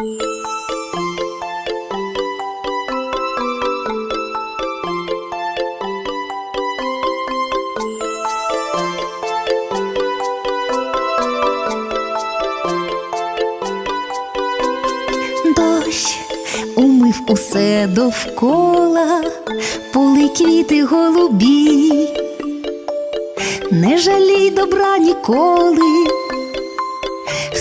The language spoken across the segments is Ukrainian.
Дощ умив усе довкола, поли квіти голубі, не жалій добра ніколи,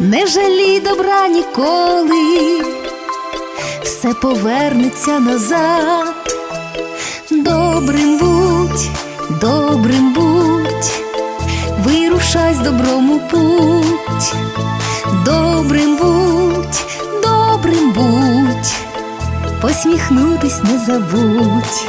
не жалій добра ніколи, все повернеться назад. Добрим будь, добрим будь, вирушай з добром путь. Добрим будь, добрим будь, посміхнутись не забудь.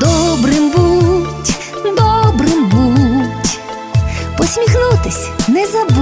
Добрим будь, добрим будь, посміхнутись не забудь.